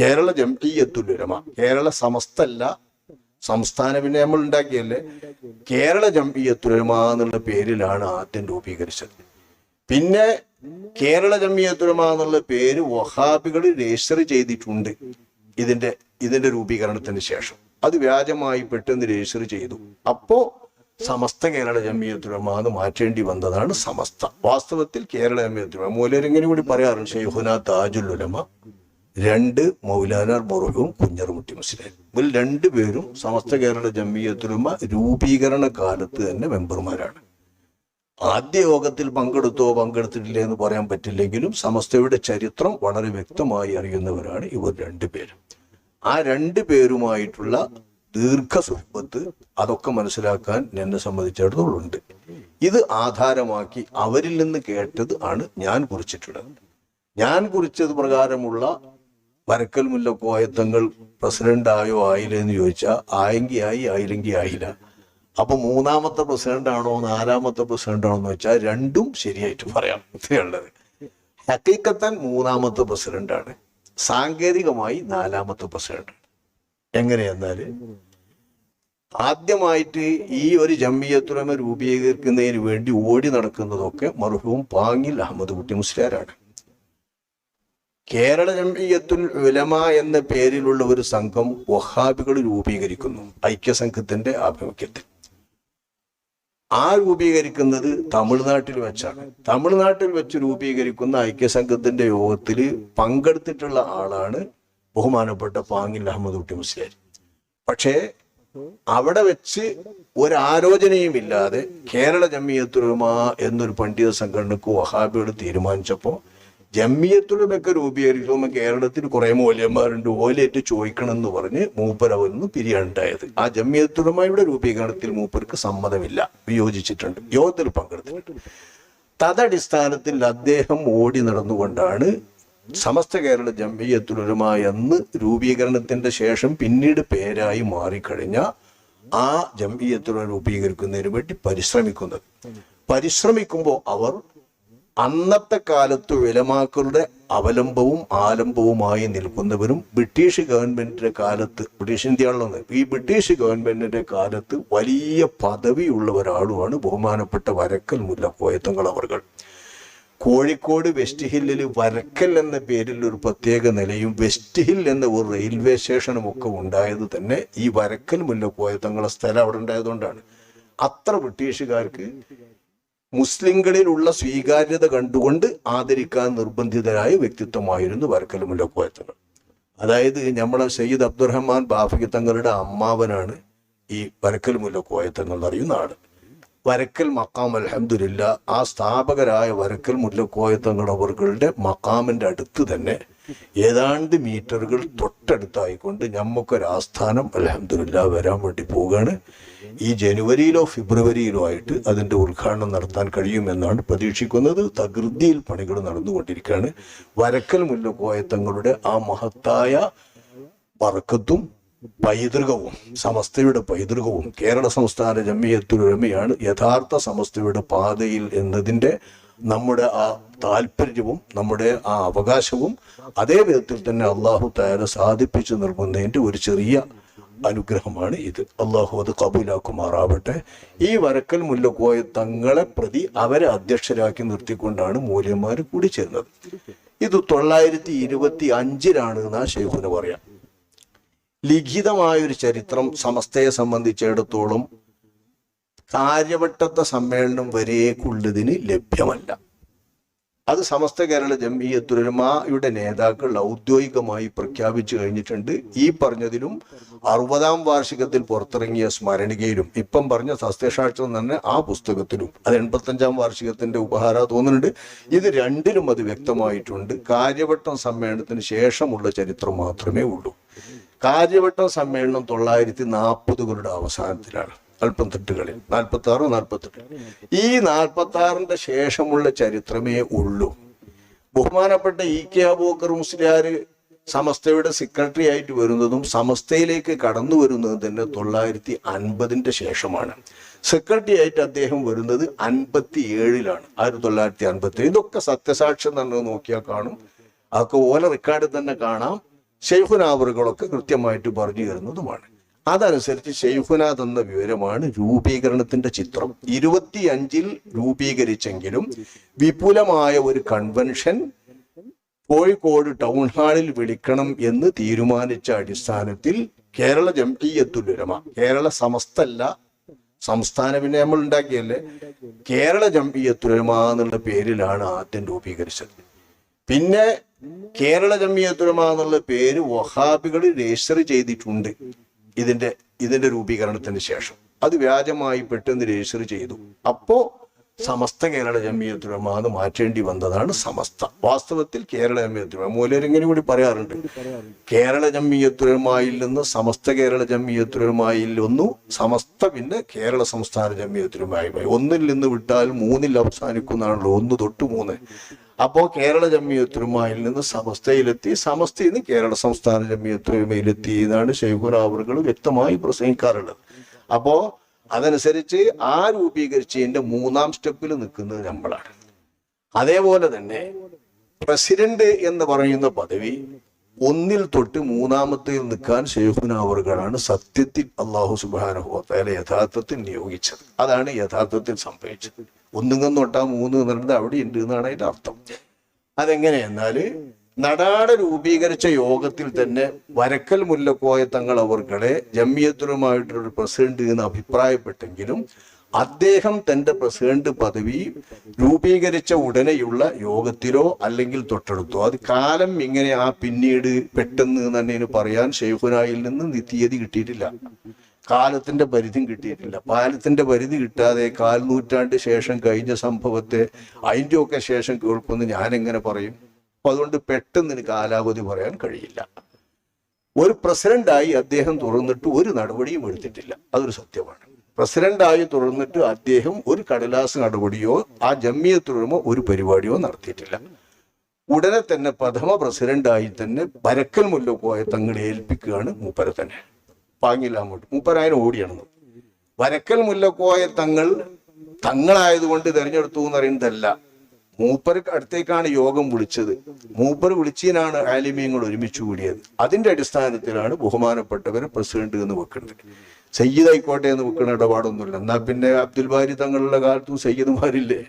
കേരള ജംഇയ്യത്തുൽ ഉലമ കേരള സമസ്തല്ല സംസ്ഥാന പിന്നെ നമ്മൾ ഉണ്ടാക്കിയല്ലേ? കേരള ജംഇയ്യത്തുൽ ഉലമ എന്നുള്ള പേരിലാണ് ആദ്യം രൂപീകരിച്ചത്. പിന്നെ കേരള ജംഇയ്യത്തുൽ ഉലമ എന്നുള്ള പേര് വഹാബികൾ രജിസ്റ്റർ ചെയ്തിട്ടുണ്ട് ഇതിന്റെ ഇതിന്റെ രൂപീകരണത്തിന് ശേഷം. അത് വ്യാജമായി പെട്ടെന്ന് രജിസ്റ്റർ ചെയ്തു. അപ്പോ സമസ്ത കേരള ജമിയത്തുലമ എന്ന് മാറ്റേണ്ടി വന്നതാണ് സമസ്ത. വാസ്തവത്തിൽ കേരള ജമിയത്തുലമ മൂലരിങ്ങനെ കൂടി പറയാറുണ്ട്. ഷെയ്ഹുന താജുൽ ഉലമ. രണ്ട് മൗലാന മുറുകും കുഞ്ഞറുമുട്ടി മുസ്ലിം. ഇവർ രണ്ടുപേരും സമസ്ത കേരള ജമിയത്തുലമ രൂപീകരണ കാലത്ത് തന്നെ മെമ്പർമാരാണ്. ആദ്യ യോഗത്തിൽ പങ്കെടുത്തോ പങ്കെടുത്തിട്ടില്ലേ എന്ന് പറയാൻ പറ്റില്ലെങ്കിലും സമസ്തയുടെ ചരിത്രം വളരെ വ്യക്തമായി അറിയുന്നവരാണ് ഇവർ രണ്ടുപേരും ആ രണ്ടു പേരുമായിട്ടുള്ള ദീർഘ സുഹൃത്ത് അതൊക്കെ മനസ്സിലാക്കാൻ എന്നെ സംബന്ധിച്ചിടത്തോളം ഉണ്ട് ഇത് ആധാരമാക്കി അവരിൽ നിന്ന് കേട്ടത് ആണ് ഞാൻ കുറിച്ചിട്ടുള്ളത്. ഞാൻ കുറിച്ചത് പ്രകാരമുള്ള വരക്കൽ മുല്ല കോയത്തങ്ങൾ പ്രസിഡന്റ് ആയോ ആയില്ല എന്ന് ചോദിച്ചാൽ ആയെങ്കിൽ ആയി ആയില്ലെങ്കിൽ ആയില്ല അപ്പൊ മൂന്നാമത്തെ പ്രസിഡന്റ് ആണോ നാലാമത്തെ പ്രസിഡന്റ് ആണോ എന്ന് വെച്ചാൽ രണ്ടും ശരിയായിട്ട് പറയാം. ഇത്രയുള്ളത് ഹക്കീക്കത്തൻ മൂന്നാമത്തെ ആണ് സാങ്കേതികമായി നാലാമത്തെ പ്രസിഡന്റ് എങ്ങനെയെന്നാൽ ആദ്യമായിട്ട് ഈ ഒരു ജമ്മിയത്തുലമ രൂപീകരിക്കുന്നതിന് വേണ്ടി ഓടി നടക്കുന്നതൊക്കെ മർഹൂം പാങ്ങിൽ അഹമ്മദ് കുട്ടി മുസ്ലിയാരാണ്. കേരള ജംഇയത്തുൽ ഉലമ എന്ന പേരിലുള്ള ഒരു സംഘം വഹാബികൾ രൂപീകരിക്കുന്നു. ഐക്യസംഘത്തിന്റെ ആഭിമുഖ്യത്തിൽ. ആ രൂപീകരിക്കുന്നത് തമിഴ്നാട്ടിൽ വെച്ചാണ്. തമിഴ്നാട്ടിൽ വെച്ച് രൂപീകരിക്കുന്ന ഐക്യസംഘത്തിന്റെ യോഗത്തിൽ പങ്കെടുത്തിട്ടുള്ള ആളാണ് ബഹുമാനപ്പെട്ട പാങ്ങിൽ അഹമ്മദ് കുട്ടി മുസ്ലിയാർ. പക്ഷേ അവിടെ വെച്ച് ഒരാലോചനയും ഇല്ലാതെ കേരള ജമ്മിയത്തുലമ എന്നൊരു പണ്ഡിത സംഘടനക്ക് വഹാബിയോട് തീരുമാനിച്ചപ്പോൾ ജമ്മിയത്തുലമൊക്കെ രൂപീകരിക്കുമ്പോൾ കേരളത്തിൽ കുറെ മൂല്യന്മാരുണ്ട്. ഓലേറ്റ് ചോദിക്കണം എന്ന് പറഞ്ഞ് മൂപ്പർ അവരിൽ ആ ജമ്മിയത്തുലമയുടെ രൂപീകരണത്തിൽ മൂപ്പർക്ക് സമ്മതമില്ല. വിയോജിച്ചിട്ടുണ്ട്. യോഗത്തിൽ പങ്കെടുത്തിട്ടുണ്ട്. തദടിസ്ഥാനത്തിൽ അദ്ദേഹം ഓടി നടന്നുകൊണ്ടാണ് സമസ്ത കേരള ജംഇയ്യത്തുലമ എന്ന് രൂപീകരണത്തിന്റെ ശേഷം പിന്നീട് പേരായി മാറിക്കഴിഞ്ഞ ആ ജമ്മിയത്തുള്ള രൂപീകരിക്കുന്നതിന് വേണ്ടി പരിശ്രമിക്കുന്നത്. പരിശ്രമിക്കുമ്പോൾ അവർ അന്നത്തെ കാലത്ത് വിലമാക്കളുടെ അവലംബവും ആലംബവുമായി നിൽക്കുന്നവരും ബ്രിട്ടീഷ് ഗവൺമെന്റിന്റെ കാലത്ത് ബ്രിട്ടീഷ് ഇന്ത്യയാണല്ലോ ഈ ബ്രിട്ടീഷ് ഗവൺമെന്റിന്റെ കാലത്ത് വലിയ പദവിയുള്ള ഒരാളുമാണ് ബഹുമാനപ്പെട്ട വരക്കൽ മുല്ല കോയത്തങ്ങൾ അവർകൾ. കോഴിക്കോട് വെസ്റ്റ് ഹില്ലിൽ വരക്കൽ എന്ന പേരിൽ ഒരു പ്രത്യേക നിലയും വെസ്റ്റ് ഹിൽ എന്ന ഒരു റെയിൽവേ സ്റ്റേഷനും ഒക്കെ ഉണ്ടായത് തന്നെ ഈ വരക്കൽ മുല്ല തങ്ങളെ സ്ഥലം അവിടെ ഉണ്ടായതുകൊണ്ടാണ്. അത്ര ബ്രിട്ടീഷുകാർക്ക് മുസ്ലിങ്ങളിലുള്ള സ്വീകാര്യത കണ്ടുകൊണ്ട് ആദരിക്കാൻ നിർബന്ധിതരായ വ്യക്തിത്വമായിരുന്നു വരക്കൽ മുല്ലക്കോയ തങ്ങൾ അതായത് നമ്മളെ സയ്യിദ് അബ്ദുറഹ്മാൻ ബാഫി തങ്ങളുടെ അമ്മാവനാണ് ഈ വരക്കൽ മുല്ലക്കോയത്തങ്ങൾ എന്ന് അറിയുന്ന ആൾ. വരക്കൽ മക്കാം അലഹമില്ല ആ സ്ഥാപകരായ വരക്കൽ മുല്ലക്കോയത്തങ്ങളവറുകളുടെ മക്കാമിന്റെ അടുത്ത് തന്നെ ഏതാണ്ട് മീറ്ററുകൾ തൊട്ടടുത്തായിക്കൊണ്ട് ഞമ്മക്കൊരു ആസ്ഥാനം അലഹമില്ല വരാൻ വേണ്ടി പോവുകയാണ്. ഈ ജനുവരിയിലോ ഫെബ്രുവരിയിലോ ആയിട്ട് അതിന്റെ ഉദ്ഘാടനം നടത്താൻ കഴിയുമെന്നാണ് പ്രതീക്ഷിക്കുന്നത്. തകൃതിയിൽ പണികൾ നടന്നുകൊണ്ടിരിക്കുകയാണ്. വരക്കൽ മുല്ലക്കോയത്തങ്ങളുടെ ആ മഹത്തായ വറക്കത്തും പൈതൃകവും സമസ്തയുടെ പൈതൃകവും കേരള സംസ്ഥാന ജമ്മിയത്തുരമയാണ് യഥാർത്ഥ സമസ്തയുടെ പാതയിൽ എന്നതിന്റെ നമ്മുടെ ആ താല്പര്യവും നമ്മുടെ ആ അവകാശവും അതേ വിധത്തിൽ തന്നെ അള്ളാഹു താര സാധിപ്പിച്ചു നൽകുന്നതിന്റെ ഒരു ചെറിയ അനുഗ്രഹമാണ് ഇത്. അള്ളാഹു അത് കബൂലാക്കുമാറാവട്ടെ. ഈ വരക്കൽ മുല്ലക്കോയ തങ്ങളെ പ്രതി അവരെ അധ്യക്ഷരാക്കി നിർത്തിക്കൊണ്ടാണ് മൂല്യന്മാർ കൂടി ചേർന്നത് ഇത് തൊള്ളായിരത്തി ഇരുപത്തി അഞ്ചിലാണ് എന്നാ ഷെയ്ഖുന് പറയാം. ലിഖിതമായൊരു ചരിത്രം സമസ്തയെ സംബന്ധിച്ചിടത്തോളം കാര്യവട്ടത്തെ സമ്മേളനം വരേക്കുള്ളതിന് ലഭ്യമല്ല. അത് സമസ്ത കേരള ജംഇയ്യത്തുലമായുടെ നേതാക്കൾ ഔദ്യോഗികമായി പ്രഖ്യാപിച്ചു കഴിഞ്ഞിട്ടുണ്ട്. ഈ പറഞ്ഞതിലും അറുപതാം വാർഷികത്തിൽ പുറത്തിറങ്ങിയ സ്മരണികയിലും ഇപ്പം പറഞ്ഞ സസ്യസാക്ഷ്യം തന്നെ ആ പുസ്തകത്തിലും അത് എൺപത്തഞ്ചാം വാർഷികത്തിന്റെ ഉപഹാര തോന്നുന്നുണ്ട് ഇത് രണ്ടിലും അത് വ്യക്തമായിട്ടുണ്ട്. കാര്യവട്ടം സമ്മേളനത്തിന് ശേഷമുള്ള ചരിത്രം മാത്രമേ ഉള്ളൂ. കാര്യവട്ടം സമ്മേളനം തൊള്ളായിരത്തി നാൽപ്പതുകളുടെ അവസാനത്തിലാണ്. നാൽപ്പത്തെട്ടുകളിൽ നാൽപ്പത്തി ആറ് നാൽപ്പത്തെട്ട് ഈ നാൽപ്പത്തി ആറിന്റെ ശേഷമുള്ള ചരിത്രമേ ഉള്ളൂ. ബഹുമാനപ്പെട്ട ഇ കെ അബൂക്കർ മുസ്ലിയാർ സമസ്തയുടെ സെക്രട്ടറി ആയിട്ട് വരുന്നതും സമസ്തയിലേക്ക് കടന്നു വരുന്നതും തന്നെ തൊള്ളായിരത്തി അൻപതിന്റെ ശേഷമാണ്. സെക്രട്ടറി ആയിട്ട് അദ്ദേഹം വരുന്നത് അൻപത്തി ഏഴിലാണ് ആയിരത്തി തൊള്ളായിരത്തി അൻപത്തി ഇതൊക്കെ സത്യസാക്ഷ്യം തന്നെ നോക്കിയാൽ കാണും. അതൊക്കെ ഓല റെക്കോർഡിൽ തന്നെ കാണാം. ഷെയ്ഖുനാവറുകളൊക്കെ കൃത്യമായിട്ട് പറഞ്ഞു തരുന്നതുമാണ് അതനുസരിച്ച് ഷെയ്ഖുന തന്ന വിവരമാണ് രൂപീകരണത്തിന്റെ ചിത്രം. ഇരുപത്തിയഞ്ചിൽ രൂപീകരിച്ചെങ്കിലും വിപുലമായ ഒരു കൺവെൻഷൻ കോഴിക്കോട് ടൗൺ ഹാളിൽ വിളിക്കണം എന്ന് തീരുമാനിച്ച അടിസ്ഥാനത്തിൽ കേരള ജംഇയത്തുലുരമ കേരള സമസ്തല്ല സംസ്ഥാന പിന്നെ നമ്മൾ ഉണ്ടാക്കിയല്ലേ? കേരള ജംഇയത്തുലുരമ എന്നുള്ള പേരിലാണ് ആദ്യം രൂപീകരിച്ചത്. പിന്നെ കേരള ജംഇയ്യത്തുലമ എന്നുള്ള പേര് വഹാബികൾ രജിസ്റ്റർ ചെയ്തിട്ടുണ്ട്. ഇതിന്റെ ഇതിന്റെ രൂപീകരണത്തിന് ശേഷം. അത് വ്യാജമായി പെട്ടെന്ന് രജിസ്റ്റർ ചെയ്തു. അപ്പോ സമസ്ത കേരള ജമിയത്തുലമ എന്ന് മാറ്റേണ്ടി വന്നതാണ് സമസ്ത. വാസ്തവത്തിൽ കേരള ജമിയത്തുലമ. മൂലരിങ്ങനെ കൂടി പറയാറുണ്ട്. കേരള ജമിയത്തുലമായിൽ നിന്ന് സമസ്ത കേരള ജമിയത്തുലമായിൽ ഒന്നു സമസ്ത പിന്നെ കേരള സംസ്ഥാന ജമിയത്തുലമായി ഒന്നിൽ നിന്ന് വിട്ടാൽ മൂന്നിൽ അവസാനിക്കുന്നതാണല്ലോ ഒന്ന് തൊട്ട് മൂന്ന്. അപ്പോ കേരള ജമ്മിയത്തുരുമായിൽ നിന്ന് സമസ്തയിലെത്തി സമസ്തയിൽ നിന്ന് കേരള സംസ്ഥാന ജമ്മിയത്തുരുമയിലെത്തി എന്നാണ് ശൈഖുരാവറുകൾ വ്യക്തമായി പ്രസംഗിക്കാറുള്ളത്. അപ്പോ അതനുസരിച്ച് ആ രൂപീകരിച്ചതിന്റെ മൂന്നാം സ്റ്റെപ്പിൽ നിൽക്കുന്നത് നമ്മളാണ്. അതേപോലെ തന്നെ പ്രസിഡന്റ് എന്ന് പറയുന്ന പദവി ഒന്നിൽ തൊട്ട് മൂന്നാമത്തേൽ നിൽക്കാൻ ഷെയ്ഖുനാവറുകളാണ് സത്യത്തിൽ അള്ളാഹു സുബാനുഭവത്തായാലും യഥാർത്ഥത്തിൽ നിയോഗിച്ചത്. അതാണ് യഥാർത്ഥത്തിൽ സംഭവിച്ചത്. ഒന്നുങ്ങം തൊട്ടാ മൂന്ന് എന്നുള്ളത് അവിടെ ഉണ്ട് എന്നാണ് അതിന്റെ അർത്ഥം. അതെങ്ങനെയെന്നാൽ നടാട രൂപീകരിച്ച യോഗത്തിൽ തന്നെ വരക്കൽ മുല്ലക്കോയ തങ്ങൾ അവർകളെ ജമ്മിയത്തുലുമായിട്ടൊരു പ്രസിഡന്റ് എന്ന് അഭിപ്രായപ്പെട്ടെങ്കിലും അദ്ദേഹം തന്റെ പ്രസിഡന്റ് പദവി രൂപീകരിച്ച ഉടനെയുള്ള യോഗത്തിലോ അല്ലെങ്കിൽ തൊട്ടടുത്തോ. അത് കാലം ഇങ്ങനെ ആ പിന്നീട് പെട്ടെന്ന് തന്നെ പറയാൻ ഷെയ്ഖുനായിൽ നിന്ന് തീയതി കിട്ടിയിട്ടില്ല. കാലത്തിന്റെ പരിധി കിട്ടിയിട്ടില്ല. കാലത്തിന്റെ പരിധി കിട്ടാതെ കാൽ നൂറ്റാണ്ട് ശേഷം കഴിഞ്ഞ സംഭവത്തെ അതിന്റെ ഒക്കെ ശേഷം കേൾക്കുമെന്ന് ഞാൻ എങ്ങനെ പറയും? അപ്പൊ അതുകൊണ്ട് പെട്ടെന്ന് എനിക്ക് കാലാവധി പറയാൻ കഴിയില്ല. ഒരു പ്രസിഡന്റായി അദ്ദേഹം തുറന്നിട്ട് ഒരു നടപടിയും എടുത്തിട്ടില്ല. അതൊരു സത്യമാണ്. പ്രസിഡന്റായി തുറന്നിട്ട് അദ്ദേഹം ഒരു കടലാസ് നടപടിയോ ആ ജമ്മിയത്തുടമോ ഒരു പരിപാടിയോ നടത്തിയിട്ടില്ല. ഉടനെ തന്നെ പ്രഥമ പ്രസിഡന്റായി തന്നെ പരക്കൽ മുല്ലക്കോയ തങ്ങളെ ഏൽപ്പിക്കുകയാണ് മൂപ്പര തന്നെ. പാങ്ങില്ല അങ്ങോട്ട്. മൂപ്പരായനെ ഓടിയാണെന്ന്. വരക്കൽ മുല്ലക്കോയ തങ്ങൾ തങ്ങളായതുകൊണ്ട് തെരഞ്ഞെടുത്തു എന്ന് പറയുന്നതല്ല മൂപ്പർ അടുത്തേക്കാണ് യോഗം വിളിച്ചത്. മൂപ്പർ വിളിച്ചതിനാണ് ആലിമിയങ്ങൾ ഒരുമിച്ച് കൂടിയത്. അതിന്റെ അടിസ്ഥാനത്തിലാണ് ബഹുമാനപ്പെട്ടവരെ പ്രസിഡന്റ് എന്ന് വെക്കുന്നത്. സയ്യിദ് ആയിക്കോട്ടെ എന്ന് വെക്കുന്ന ഇടപാടൊന്നുമില്ല. എന്നാ പിന്നെ അബ്ദുൽ ബാരി തങ്ങളുടെ കാലത്തും സയ്യിദ്മാരില്ലേ?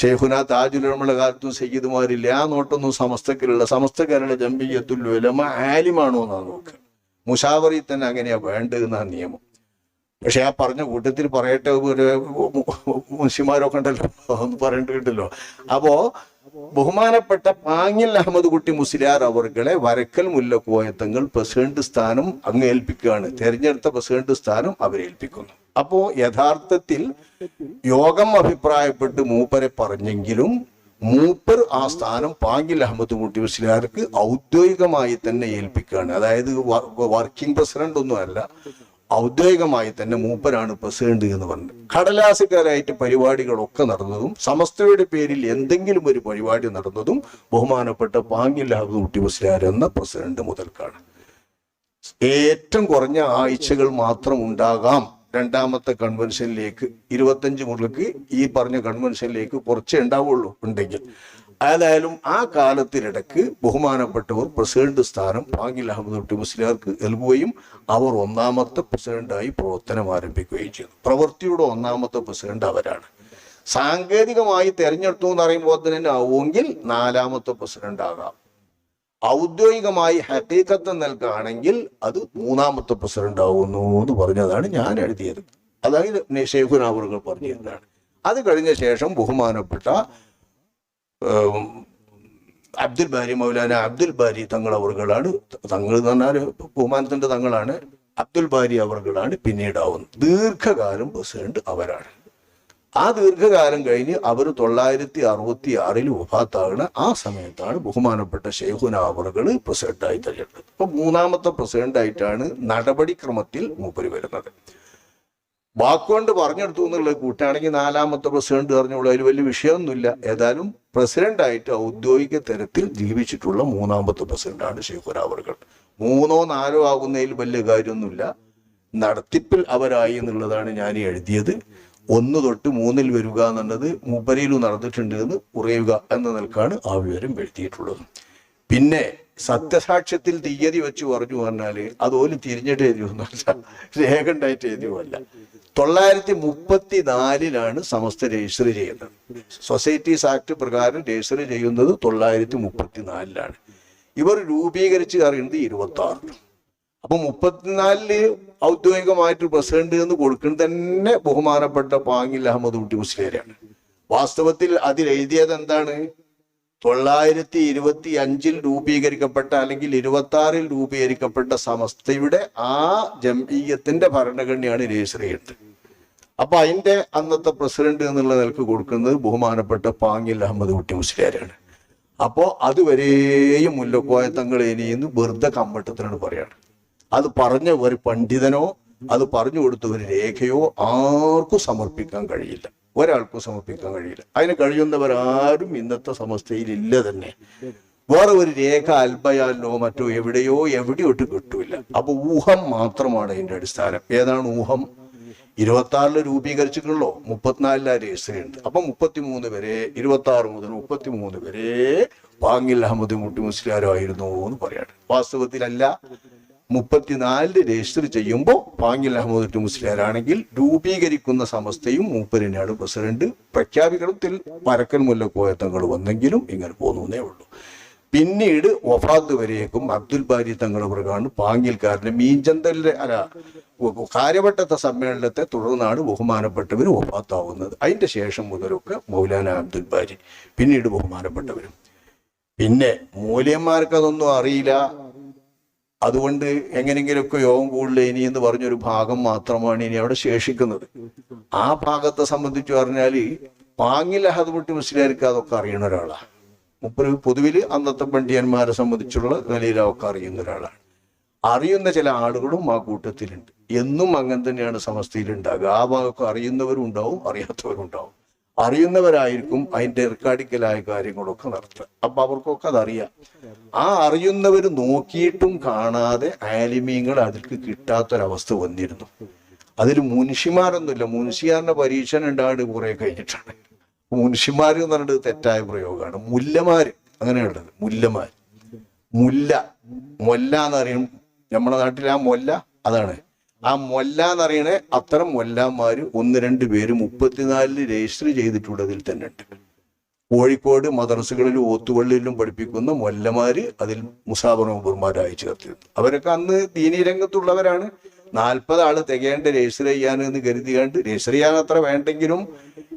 ഷെയ്ഖുന താജുലമുള്ള കാലത്തും സയ്യിദ്മാരില്ലേ? ആ നോട്ടൊന്നും സമസ്തക്കിലുള്ള സമസ്ത കേരള ജംബിയത്തുൽ ഉലമ ആലിമാണോ എന്നാണ് നോക്കുക. മുഷാവറി തന്നെ അങ്ങനെയാ വേണ്ടതെന്നാണ് നിയമം. പക്ഷെ ആ പറഞ്ഞ കൂട്ടത്തിൽ പറയട്ടെ ഒരു മുൻഷിമാരൊക്കെ ഉണ്ടല്ലോ ഒന്ന് പറയേണ്ടതുണ്ടല്ലോ അപ്പോ ബഹുമാനപ്പെട്ട പാങ്ങിൽ അഹമ്മദ് കുട്ടി മുസ്ലിയാർ അവർകളെ വരക്കൽ മുല്ലക്കോയത്തങ്ങൾ പ്രസിഡന്റ് സ്ഥാനം അങ്ങ് ഏൽപ്പിക്കുകയാണ്. തെരഞ്ഞെടുത്ത പ്രസിഡന്റ് സ്ഥാനം അവരേൽപ്പിക്കുന്നു അപ്പോ യഥാർത്ഥത്തിൽ യോഗം അഭിപ്രായപ്പെട്ട് മൂപ്പരെ പറഞ്ഞെങ്കിലും മൂപ്പർ ആ സ്ഥാനം പാങ്ങിൽ അഹമ്മദ് മുട്ടി മുസ്ലിയാർക്ക് ഔദ്യോഗികമായി തന്നെ ഏൽപ്പിക്കുകയാണ്. അതായത് വർക്കിംഗ് പ്രസിഡന്റ് ഒന്നുമല്ല ഔദ്യോഗികമായി തന്നെ മൂപ്പരാണ് പ്രസിഡന്റ് എന്ന് പറഞ്ഞത്. കടലാസുകാരായിട്ട് പരിപാടികളൊക്കെ നടന്നതും സമസ്തയുടെ പേരിൽ എന്തെങ്കിലും ഒരു പരിപാടി നടന്നതും ബഹുമാനപ്പെട്ട പാങ്ങിൽ അഹമ്മദ് കുട്ടി മുസ്ലിയാർ എന്ന പ്രസിഡന്റ് മുതൽക്കാണ്. ഏറ്റവും കുറഞ്ഞ ആഴ്ചകൾ മാത്രം ഉണ്ടാകാം. രണ്ടാമത്തെ കൺവെൻഷനിലേക്ക് ഇരുപത്തഞ്ച് മുതൽക്ക് ഈ പറഞ്ഞ കൺവെൻഷനിലേക്ക് കുറച്ചേ ഉണ്ടാവുള്ളൂ ഉണ്ടെങ്കിൽ. ഏതായാലും ആ കാലത്തിനിടക്ക് ബഹുമാനപ്പെട്ടവർ പ്രസിഡന്റ് സ്ഥാനം പാങ്ങിൽ അഹമ്മദ് കുട്ടി മുസ്ലിയാർക്ക് നൽകുകയും അവർ ഒന്നാമത്തെ പ്രസിഡന്റായി പ്രവർത്തനം ആരംഭിക്കുകയും ചെയ്തു. പ്രവൃത്തിയുടെ ഒന്നാമത്തെ പ്രസിഡന്റ് അവരാണ്. സാങ്കേതികമായി തെരഞ്ഞെടുത്തു എന്ന് പറയുമ്പോൾ തന്നെ ആവുമെങ്കിൽ നാലാമത്തെ പ്രസിഡന്റ് ആകാം ഔദ്യോഗികമായി ഹക്കീക്കത്ത് നൽകുകയാണെങ്കിൽ അത് മൂന്നാമത്തെ പ്രസിഡന്റ് ആവുന്നു എന്ന് പറഞ്ഞതാണ് ഞാൻ എഴുതിയത്. അതായത് ഷെയ്ഖുനാവറുകൾ പറഞ്ഞിരുന്നതാണ്. അത് കഴിഞ്ഞ ശേഷം ബഹുമാനപ്പെട്ട അബ്ദുൽ ബാരി മൗലാന അബ്ദുൽ ബാരി തങ്ങൾ അവർകളാണ് തങ്ങൾ എന്ന് പറഞ്ഞാൽ ബഹുമാനത്തിന്റെ തങ്ങളാണ്. അബ്ദുൽ ബാരി അവർകളാണ് പിന്നീടാവുന്നത്. ദീർഘകാലം പ്രസിഡന്റ് അവരാണ്. ആ ദീർഘകാലം കഴിഞ്ഞ് അവർ തൊള്ളായിരത്തി അറുപത്തി ആറിൽ വഫാത്താകുന്ന ആ സമയത്താണ് ബഹുമാനപ്പെട്ട ഷെയ്ഖുന അവറുകൾ പ്രസിഡന്റായി തെരഞ്ഞെടുത്തത്. അപ്പൊ മൂന്നാമത്തെ പ്രസിഡന്റായിട്ടാണ് നടപടിക്രമത്തിൽ മൂപ്പര് വരുന്നത്. വാക്കുകൊണ്ട് പറഞ്ഞെടുത്തു എന്നുള്ളത് കൂട്ടാണെങ്കിൽ നാലാമത്തെ പ്രസിഡന്റ് പറഞ്ഞോളൂ അതിൽ വലിയ വിഷയമൊന്നുമില്ല. ഏതായാലും പ്രസിഡന്റായിട്ട് ഔദ്യോഗിക തരത്തിൽ ജീവിച്ചിട്ടുള്ള മൂന്നാമത്തെ പ്രസിഡന്റാണ് ഷെയ്ഖുന അവറുകൾ മൂന്നോ നാലോ ആകുന്നതിൽ വലിയ കാര്യമൊന്നുമില്ല. നടത്തിപ്പിൽ അവരായി എന്നുള്ളതാണ് ഞാൻ എഴുതിയത്. ഒന്ന് തൊട്ട് മൂന്നിൽ വരിക എന്നുള്ളത് മൂപ്പരയിലും നടന്നിട്ടുണ്ട് എന്ന് കുറയുക എന്ന നിലക്കാണ് ആ വിവരം എഴുതിയിട്ടുള്ളത് പിന്നെ സത്യസാക്ഷ്യത്തിൽ തീയതി വെച്ച് പറഞ്ഞു പറഞ്ഞാൽ അതുപോലും തിരിഞ്ഞിട്ട് എഴുതിയൊന്നുമല്ല രേഖ ഉണ്ടായിട്ട് എഴുതിയുമല്ല തൊള്ളായിരത്തി മുപ്പത്തി നാലിലാണ് സമസ്ത രജിസ്റ്റർ ചെയ്യുന്നത്. സൊസൈറ്റീസ് ആക്ട് പ്രകാരം രജിസ്റ്റർ ചെയ്യുന്നത് തൊള്ളായിരത്തി മുപ്പത്തി നാലിലാണ് ഇവർ രൂപീകരിച്ച് അറിയുന്നത് ഇരുപത്തി ആറിലും അപ്പൊ മുപ്പത്തിനാലിൽ ഔദ്യോഗികമായിട്ട് പ്രസിഡന്റ് എന്ന് കൊടുക്കുന്നത് തന്നെ ബഹുമാനപ്പെട്ട പാങ്ങിൽ അഹമ്മദ് കുട്ടി മുസ്ലിയാരാണ്. വാസ്തവത്തിൽ അതിൽ എഴുതിയത് എന്താണ്? തൊള്ളായിരത്തി ഇരുപത്തി അഞ്ചിൽ രൂപീകരിക്കപ്പെട്ട അല്ലെങ്കിൽ ഇരുപത്തി ആറിൽ രൂപീകരിക്കപ്പെട്ട സമസ്തയുടെ ആ ജംഇയ്യത്തിന്റെ ഭരണഘടനയാണ് രജിസ്റ്റർ ചെയ്യേണ്ടത്. അപ്പൊ അതിന്റെ അന്നത്തെ പ്രസിഡന്റ് എന്നുള്ള നിലയ്ക്ക് കൊടുക്കുന്നത് ബഹുമാനപ്പെട്ട പാങ്ങിൽ അഹമ്മദ് കുട്ടി മുസ്ലിയാരാണ്. അപ്പോ അതുവരെയും മുല്ലക്കോയ തങ്ങൾ ഇനിയെന്ന് വെറുതെ കമ്മട്ടത്തിനാണ് പറയാണ്. അത് പറഞ്ഞ ഒരു പണ്ഡിതനോ അത് പറഞ്ഞു കൊടുത്ത ഒരു രേഖയോ ആർക്കും സമർപ്പിക്കാൻ കഴിയില്ല. ഒരാൾക്കും സമർപ്പിക്കാൻ കഴിയില്ല. അതിന് കഴിയുന്നവരാരും ഇന്നത്തെ സമസ്തയിൽ ഇല്ല തന്നെ. വേറെ ഒരു രേഖ അൽബയാലോ മറ്റോ എവിടെയോ എവിടെയോട്ട് കിട്ടൂല അപ്പൊ ഊഹം മാത്രമാണ് അതിന്റെ അടിസ്ഥാനം. ഏതാണ് ഊഹം? ഇരുപത്തി ആറിൽ രൂപീകരിച്ചിട്ടുള്ളോ? മുപ്പത്തിനാലിലാ രജിസ്റ്റർ ഉണ്ട് അപ്പൊ മുപ്പത്തിമൂന്ന് വരെ ഇരുപത്തി ആറ് മുതൽ മുപ്പത്തിമൂന്ന് വരെ പാങ്ങിൽ അഹമ്മദ് മുട്ടി മുസ്ലിയാരോ ആയിരുന്നു എന്ന് പറയാണ് വാസ്തവത്തിലല്ല. മുപ്പത്തിനാലിൽ രജിസ്റ്റർ ചെയ്യുമ്പോൾ പാങ്ങിൽ അഹമ്മദ് മുസ്ലിയാരാണെങ്കിൽ രൂപീകരിക്കുന്ന സമസ്തയും മൂപ്പരിനാണ് പ്രസിഡന്റ്. പ്രഖ്യാപിക്കണത്തിൽ പരക്കൽ മുല്ലക്കോയത്തങ്ങൾ വന്നെങ്കിലും ഇങ്ങനെ പോകുന്നേ ഉള്ളൂ. പിന്നീട് വഫാത്ത് വരേക്കും അബ്ദുൽ ബാരി തങ്ങൾ പ്രകാണ് പാങ്ങിൽക്കാരന്റെ മീൻചന്തലിന്റെ അല്ല കാര്യവട്ടത്തെ സമ്മേളനത്തെ തുടർന്നാണ് ബഹുമാനപ്പെട്ടവർ വഫാത്താവുന്നത്. അതിന്റെ ശേഷം മുതലൊക്കെ മൗലാന അബ്ദുൽ ബാരി പിന്നീട് ബഹുമാനപ്പെട്ടവരും. പിന്നെ മൂല്യന്മാർക്ക് അതൊന്നും അറിയില്ല. അതുകൊണ്ട് എങ്ങനെങ്കിലുമൊക്കെ യോഗം കൂടുതൽ ഇനി എന്ന് പറഞ്ഞൊരു ഭാഗം മാത്രമാണ് ഇനി അവിടെ ശേഷിക്കുന്നത്. ആ ഭാഗത്തെ സംബന്ധിച്ച് പറഞ്ഞാൽ പാങ്ങിൽ അഹദ് മുസ്ലിയാർക്ക് അതൊക്കെ അറിയുന്ന ഒരാളാണ്. മുപ്പര് പൊതുവിൽ അന്നത്തെ പണ്ഡിയന്മാരെ സംബന്ധിച്ചുള്ള നിലയിലൊക്കെ അറിയുന്ന ഒരാളാണ്. അറിയുന്ന ചില ആളുകളും ആ കൂട്ടത്തിലുണ്ട്. എന്നും അങ്ങനെ തന്നെയാണ് സമസ്തയിൽ ഉണ്ടാകുക ആ ഭാഗമൊക്കെ അറിയുന്നവരും ഉണ്ടാവും അറിയാത്തവരും ഉണ്ടാവും അറിയുന്നവരായിരിക്കും അതിന്റെ റെക്കാർഡിക്കലായ കാര്യങ്ങളൊക്കെ നടത്തുക. അപ്പൊ അവർക്കൊക്കെ അതറിയാം. ആ അറിയുന്നവർ നോക്കിയിട്ടും കാണാതെ ആലിമീങ്ങൾ അതിൽക്ക് കിട്ടാത്തൊരവസ്ഥ വന്നിരുന്നു. അതിൽ മുൻഷിമാരൊന്നുമില്ല. മുൻഷിയാറിന്റെ പരീക്ഷണം ഉണ്ടാണ്ട് കുറെ കഴിഞ്ഞിട്ടാണ്. മുൻഷിമാര് എന്ന് പറഞ്ഞത് തെറ്റായ പ്രയോഗമാണ്. മുല്ലമാര് അങ്ങനെയുള്ളത്. മുല്ലമാര്. മുല്ല. മൊല്ല എന്ന് അറിയും നമ്മുടെ നാട്ടിൽ ആ മൊല്ല അതാണ്. ആ മൊല്ല എന്ന് അറിയണേ അത്തരം മൊല്ലാന്മാര് ഒന്ന് രണ്ട് പേര് മുപ്പത്തിനാലിൽ രജിസ്റ്റർ ചെയ്തിട്ടുള്ളതിൽ തന്നെ. ഉണ്ട് കോഴിക്കോട് മദ്രസകളിലും ഓത്തുപള്ളിയിലും പഠിപ്പിക്കുന്ന മൊല്ലമാര് അതിൽ മുസാബറൂബർമാരായി ചേർത്തിരുന്നു. അവരൊക്കെ അന്ന് ദീനി രംഗത്തുള്ളവരാണ് നാൽപ്പത് ആൾ തികയേണ്ട രജിസ്റ്റർ ചെയ്യാനെന്ന് കരുതിയാണ്ട് രജിസ്റ്റർ ചെയ്യാൻ അത്ര വേണ്ടെങ്കിലും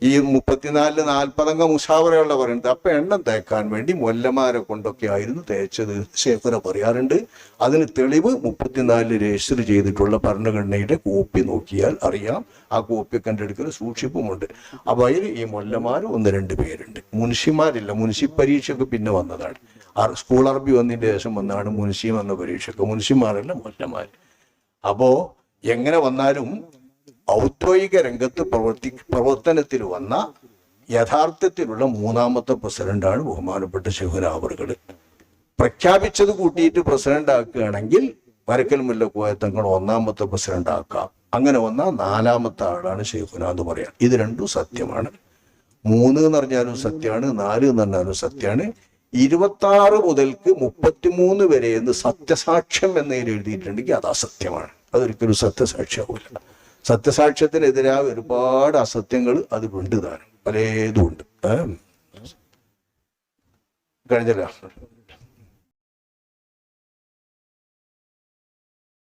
ഈ മുപ്പത്തിനാലിൽ നാൽപ്പതംഗ മുഷാവറയുള്ള പറയുന്നത്. അപ്പൊ എണ്ണം തേക്കാൻ വേണ്ടി മൊല്ലമാരെ കൊണ്ടൊക്കെ ആയിരുന്നു തേച്ചത് ശേഖര പറയാറുണ്ട്. അതിന് തെളിവ് മുപ്പത്തിനാലിൽ രജിസ്റ്റർ ചെയ്തിട്ടുള്ള ഭരണഘടനയുടെ കോപ്പി നോക്കിയാൽ അറിയാം. ആ കോപ്പി കണ്ടെടുക്കുന്ന സൂക്ഷിപ്പുമുണ്ട്. അപ്പൊ അതിൽ ഈ മൊല്ലമാർ ഒന്ന് രണ്ട് പേരുണ്ട്. മുൻഷിമാരില്ല. മുൻഷി പരീക്ഷയ്ക്ക് പിന്നെ വന്നതാണ്. സ്കൂൾ അറബി വന്നതിന് ശേഷം വന്നതാണ് മുൻഷി വന്ന പരീക്ഷയ്ക്ക്. മുൻഷിമാരല്ല മൊല്ലമാർ അപ്പോ എങ്ങനെ വന്നാലും ഔദ്യോഗിക രംഗത്ത് പ്രവർത്തി പ്രവർത്തനത്തിൽ വന്ന യഥാർത്ഥത്തിലുള്ള മൂന്നാമത്തെ പ്രസിഡന്റാണ് ബഹുമാനപ്പെട്ട ശിവരാവറുകൾ പ്രഖ്യാപിച്ചത് കൂട്ടിയിട്ട് പ്രസിഡന്റ് ആക്കുകയാണെങ്കിൽ വരക്കൽ മുല്ലക്കോയ തങ്ങൾ ഒന്നാമത്തെ പ്രസിഡന്റ് ആക്കാം അങ്ങനെ വന്ന നാലാമത്തെ ആളാണ് ഷെയ്ഖുന എന്ന് പറയാം. ഇത് രണ്ടും സത്യമാണ്. മൂന്ന് എന്ന് പറഞ്ഞാലും സത്യമാണ് നാല് എന്ന് പറഞ്ഞാലും സത്യമാണ്. ഇരുപത്തി ആറ് മുതൽക്ക് മുപ്പത്തിമൂന്ന് വരെ എന്ന് സത്യസാക്ഷ്യം എന്നതിൽ എഴുതിയിട്ടുണ്ടെങ്കിൽ അത് അസത്യമാണ്. അതൊരിക്കലും സത്യസാക്ഷ്യമാവില്ല സത്യസാക്ഷ്യത്തിനെതിരായ ഒരുപാട് അസത്യങ്ങൾ അതിലുണ്ട് താനും. പലതും ഉണ്ട്. കഴിഞ്ഞല്ലോ.